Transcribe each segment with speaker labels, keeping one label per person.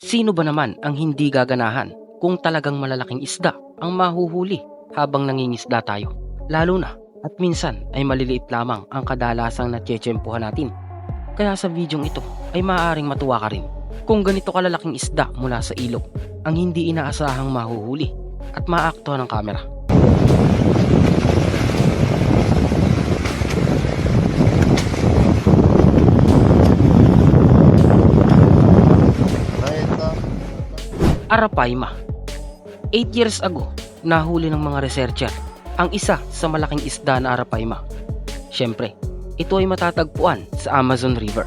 Speaker 1: Sino ba naman ang hindi gaganahan kung talagang malalaking isda ang mahuhuli habang nangingisda tayo? Lalo na at minsan ay maliliit lamang ang kadalasang natsyetsempuhan natin. Kaya sa videong ito ay maaaring matuwa ka rin kung ganito kalalaking isda mula sa ilog ang hindi inaasahang mahuhuli at maaktuhan ng kamera. Arapaima. 8 years ago, nahuli ng mga researcher ang isa sa malaking isda na Arapaima. Siyempre, ito ay matatagpuan sa Amazon River.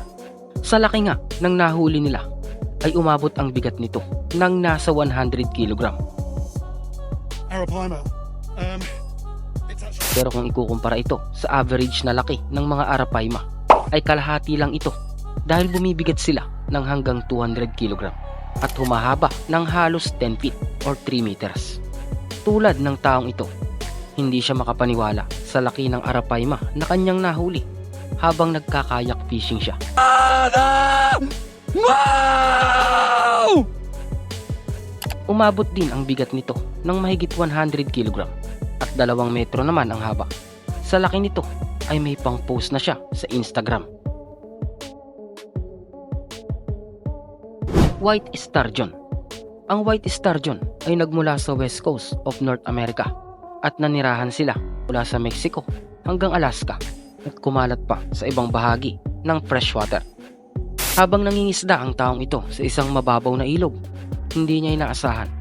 Speaker 1: Sa laki nga ng nahuli nila, ay umabot ang bigat nito ng nasa 100 kg.
Speaker 2: Arapaima. Um, actually
Speaker 1: Pero kung ikukumpara ito sa average na laki ng mga Arapaima, ay kalahati lang ito dahil bumibigat sila ng hanggang 200 kg at humahaba ng halos 10 feet or 3 meters. Tulad ng taong ito, hindi siya makapaniwala sa laki ng Arapaima na kanyang nahuli habang nagkakayak fishing siya. Umabot din ang bigat nito ng mahigit 100 kg at dalawang metro naman ang haba. Sa laki nito ay may pang post na siya sa Instagram. White Sturgeon Ang White Sturgeon ay nagmula sa west coast of North America at nanirahan sila mula sa Mexico hanggang Alaska at kumalat pa sa ibang bahagi ng freshwater. Habang nangingisda ang taong ito sa isang mababaw na ilog, hindi niya inaasahan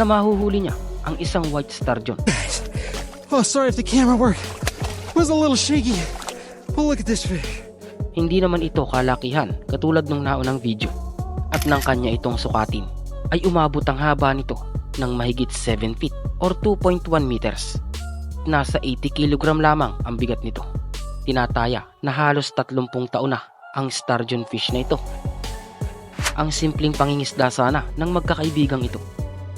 Speaker 1: na mahuhuli niya ang isang white sturgeon
Speaker 2: Oh, sorry if the camera work was a little shaky. But look at this fish.
Speaker 1: Hindi naman ito kalakihan katulad ng naunang video at nang kanya itong sukatin ay umabot ang haba nito ng mahigit 7 feet or 2.1 meters. Nasa 80 kilogram lamang ang bigat nito. Tinataya na halos 30 taon na ang sturgeon fish na ito. Ang simpleng pangingisda sana ng magkakaibigang ito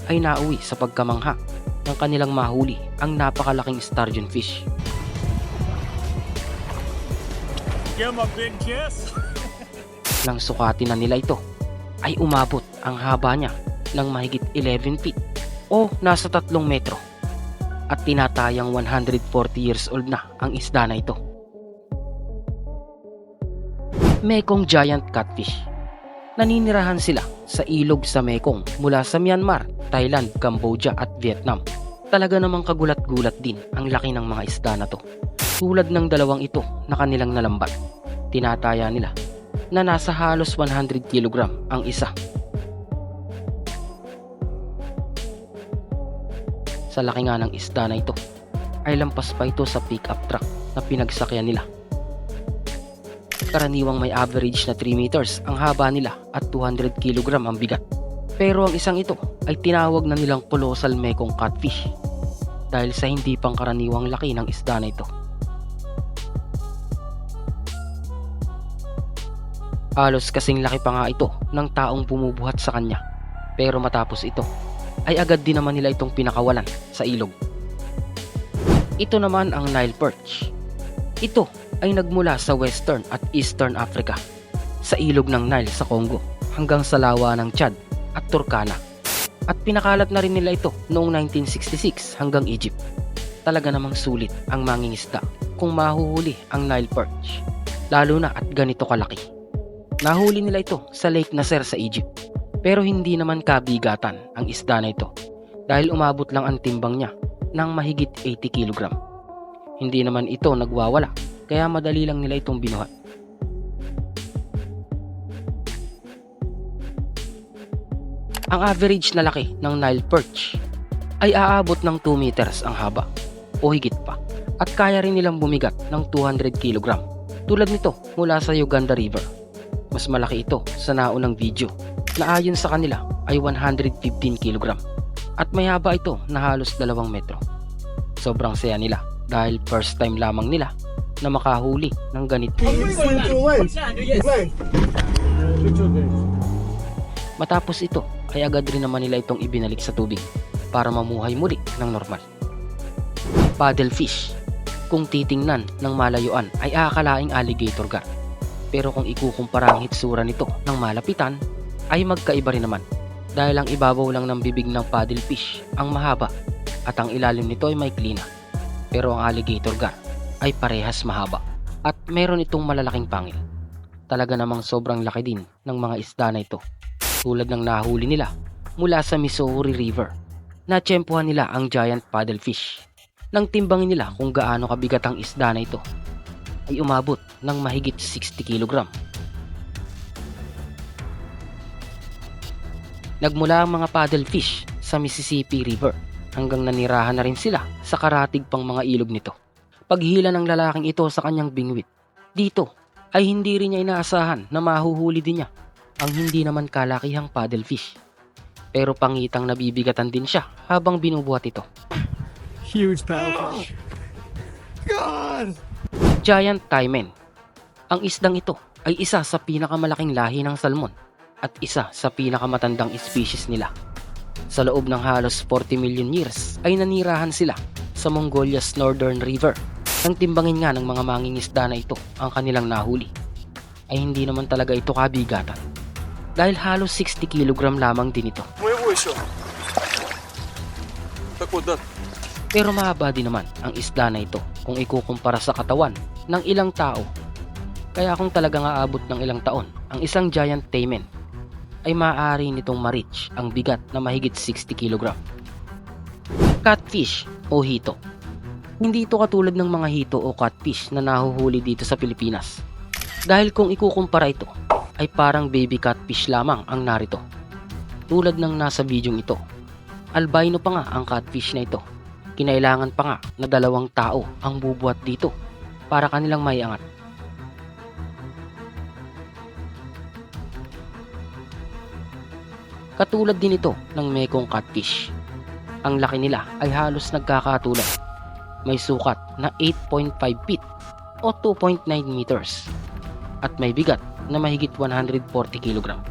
Speaker 1: ay nauwi sa pagkamangha ng kanilang mahuli ang napakalaking sturgeon fish.
Speaker 2: Give him a big kiss.
Speaker 1: nang sukatin na nila ito ay umabot ang haba niya ng mahigit 11 feet o nasa 3 metro at tinatayang 140 years old na ang isda na ito. Mekong Giant Catfish Naninirahan sila sa ilog sa Mekong mula sa Myanmar, Thailand, Cambodia at Vietnam. Talaga namang kagulat-gulat din ang laki ng mga isda na to. Tulad ng dalawang ito na kanilang nalambat. Tinataya nila na nasa halos 100 kg ang isa. Sa laki nga ng isda na ito, ay lampas pa ito sa pickup truck na pinagsakyan nila. Karaniwang may average na 3 meters ang haba nila at 200 kg ang bigat. Pero ang isang ito ay tinawag na nilang colossal mekong catfish dahil sa hindi pangkaraniwang laki ng isda na ito. Halos kasing laki pa nga ito ng taong bumubuhat sa kanya. Pero matapos ito, ay agad din naman nila itong pinakawalan sa ilog. Ito naman ang Nile Perch. Ito ay nagmula sa Western at Eastern Africa, sa ilog ng Nile sa Congo hanggang sa lawa ng Chad at Turkana. At pinakalat na rin nila ito noong 1966 hanggang Egypt. Talaga namang sulit ang mangingisda kung mahuhuli ang Nile Perch, lalo na at ganito kalaki. Nahuli nila ito sa Lake Nasser sa Egypt. Pero hindi naman kabigatan ang isda na ito dahil umabot lang ang timbang niya ng mahigit 80 kg. Hindi naman ito nagwawala kaya madali lang nila itong binuhat. Ang average na laki ng Nile perch ay aabot ng 2 meters ang haba o higit pa at kaya rin nilang bumigat ng 200 kg tulad nito mula sa Uganda River. Mas malaki ito sa naunang video na ayon sa kanila ay 115 kg at may haba ito na halos 2 metro. Sobrang saya nila dahil first time lamang nila na makahuli ng ganito. Matapos ito ay agad rin naman nila itong ibinalik sa tubig para mamuhay muli ng normal. Paddlefish. Kung titingnan ng malayuan ay aakalaing alligator gar. Pero kung ikukumpara ang hitsura nito ng malapitan ay magkaiba rin naman dahil ang ibabaw lang ng bibig ng paddlefish ang mahaba at ang ilalim nito ay may klina. Pero ang alligator gar ay parehas mahaba at meron itong malalaking pangil. Talaga namang sobrang laki din ng mga isda na ito tulad ng nahuli nila mula sa Missouri River. Natsyempohan nila ang giant paddlefish. Nang timbangin nila kung gaano kabigat ang isda na ito, ay umabot ng mahigit 60 kg. Nagmula ang mga paddlefish sa Mississippi River hanggang nanirahan na rin sila sa karatig pang mga ilog nito. Paghila ng lalaking ito sa kanyang bingwit, dito ay hindi rin niya inaasahan na mahuhuli din niya ang hindi naman kalakihang paddlefish. Pero pangitang nabibigatan din siya habang binubuhat ito.
Speaker 2: Huge paddlefish. God!
Speaker 1: Giant Taimen. Ang isdang ito ay isa sa pinakamalaking lahi ng salmon at isa sa pinakamatandang species nila. Sa loob ng halos 40 million years ay nanirahan sila sa Mongolia's Northern River. Ang timbangin nga ng mga mangingisda na ito ang kanilang nahuli ay hindi naman talaga ito kabigatan dahil halos 60 kg lamang din ito. Pero mahaba din naman ang isda na ito kung ikukumpara sa katawan ng ilang tao. Kaya kung talagang aabot ng ilang taon, ang isang giant taimen ay maaari nitong ma-reach ang bigat na mahigit 60 kg. Catfish o hito. Hindi ito katulad ng mga hito o catfish na nahuhuli dito sa Pilipinas. Dahil kung ikukumpara ito, ay parang baby catfish lamang ang narito. Tulad ng nasa bidyong ito. Albino pa nga ang catfish na ito kinailangan pa nga na dalawang tao ang bubuhat dito para kanilang maiangat. Katulad din ito ng Mekong catfish. Ang laki nila ay halos nagkakatulad. May sukat na 8.5 feet o 2.9 meters at may bigat na mahigit 140 kilogram.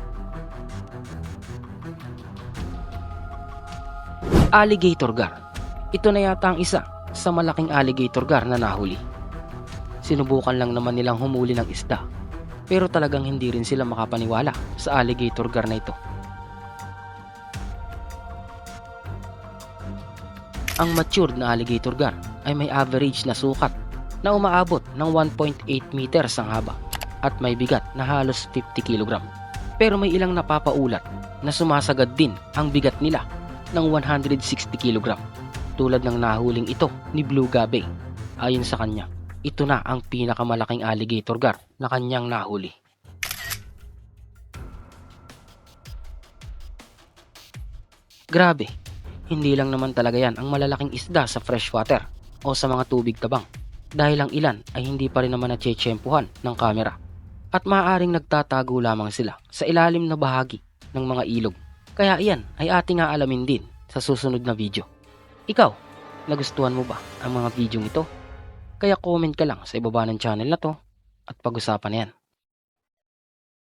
Speaker 1: Alligator gar ito na yata ang isa sa malaking alligator gar na nahuli. Sinubukan lang naman nilang humuli ng isda, pero talagang hindi rin sila makapaniwala sa alligator gar na ito. Ang matured na alligator gar ay may average na sukat na umaabot ng 1.8 meters ang haba at may bigat na halos 50 kg. Pero may ilang napapaulat na sumasagad din ang bigat nila ng 160 kg tulad ng nahuling ito ni Blue Gabe. Ayon sa kanya, ito na ang pinakamalaking alligator gar na kanyang nahuli. Grabe, hindi lang naman talaga yan ang malalaking isda sa freshwater o sa mga tubig tabang dahil ang ilan ay hindi pa rin naman natsyetsyempuhan ng kamera at maaaring nagtatago lamang sila sa ilalim na bahagi ng mga ilog. Kaya iyan ay ating aalamin din sa susunod na video. Ikaw, nagustuhan mo ba ang mga video ito? Kaya comment ka lang sa ibaba ng channel na to at pag-usapan yan.